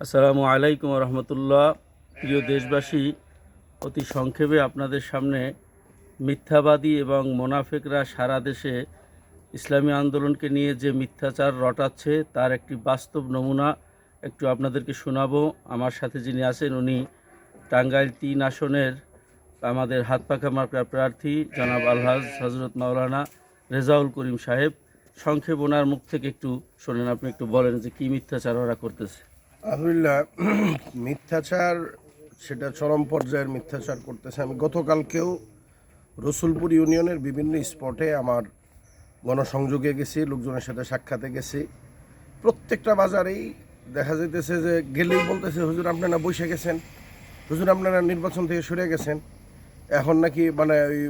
আসসালামু আলাইকুম রহমতুল্লাহ। প্রিয় দেশবাসী, অতি সংক্ষেপে আপনাদের সামনে মিথ্যাবাদী এবং মোনাফেকরা সারা দেশে ইসলামী আন্দোলনকে নিয়ে যে মিথ্যাচার রটাচ্ছে, তার একটি বাস্তব নমুনা একটু আপনাদেরকে শোনাবো। আমার সাথে যিনি আছেন, উনি টাঙ্গাইল তিন আসনের আমাদের হাত পাখা মার্কার প্রার্থী, জনাব আলহাজ হজরত মাওলানা রেজাউল করিম সাহেব। সংক্ষেপ ওনার মুখ থেকে একটু শোনেন, আপনি একটু বলেন যে কী মিথ্যাচার ওরা করতেছে। আলহামদুলিল্লাহ, মিথ্যাচার, সেটা চরম পর্যায়ের মিথ্যাচার করতেছে। আমি গতকালকেও রসুলপুর ইউনিয়নের বিভিন্ন স্পটে আমার গণসংযোগে গেছি, লোকজনের সাথে সাক্ষাতে গেছি। প্রত্যেকটা বাজারেই দেখা যাইতেছে যে গেলেই বলতেছে, হুজুর আপনারা বসে গেছেন? হুজুর আপনারা নির্বাচন থেকে সরে গেছেন? এখন নাকি মানে ওই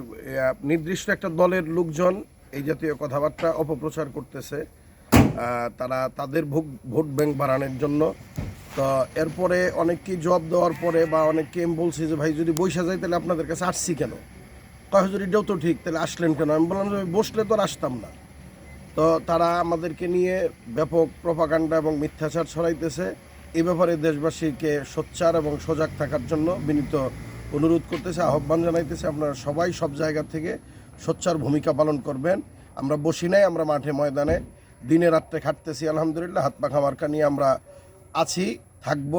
নির্দিষ্ট একটা দলের লোকজন এই জাতীয় কথাবার্তা অপপ্রচার করতেছে তারা তাদের ভোট ভোট ব্যাংক বাড়ানোর জন্য। তো এরপরে অনেককেই জব দেওয়ার পরে বা অনেককে আমি বলছি যে, ভাই, যদি বৈশা যায়, তাহলে আপনাদের কাছে আসছি কেন? কয়, হুজুর, এটাও তো ঠিক, তাহলে আসলেন কেন? আমি বললাম যে বসলে তো আর আসতাম না। তো তারা আমাদেরকে নিয়ে ব্যাপক প্রপাকাণ্ডা এবং মিথ্যাচার ছড়াইতেছে। এই ব্যাপারে দেশবাসীকে সোচ্চার এবং সজাগ থাকার জন্য বিনীত অনুরোধ করতেছে, আহ্বান জানাইতেছে, আপনারা সবাই সব জায়গা থেকে সোচ্চার ভূমিকা পালন করবেন। আমরা বসি নাই, আমরা মাঠে ময়দানে। দিনে রাত্রে খাটতেছি, আলহামদুলিল্লাহ হাত পাখা মার্কা নিয়ে আমরা আছি থাকব।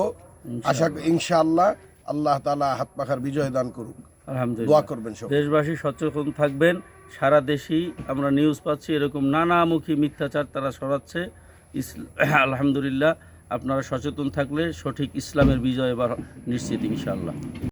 আশা করি ইনশাআল্লাহ আল্লাহ তালা হাত পাখার বিজয় দান করুক। আলহামদুলিল্লাহ। দোয়া করবেন দেশবাসী সচেতন থাকবেন। সারা দেশেই আমরা নিউজ পাচ্ছি এরকম নানামুখী মিথ্যাচার তারা সরাচ্ছে আলহামদুলিল্লাহ। আপনারা সচেতন থাকলে সঠিক ইসলামের বিজয় এবার নিশ্চিত ইনশাআল্লাহ।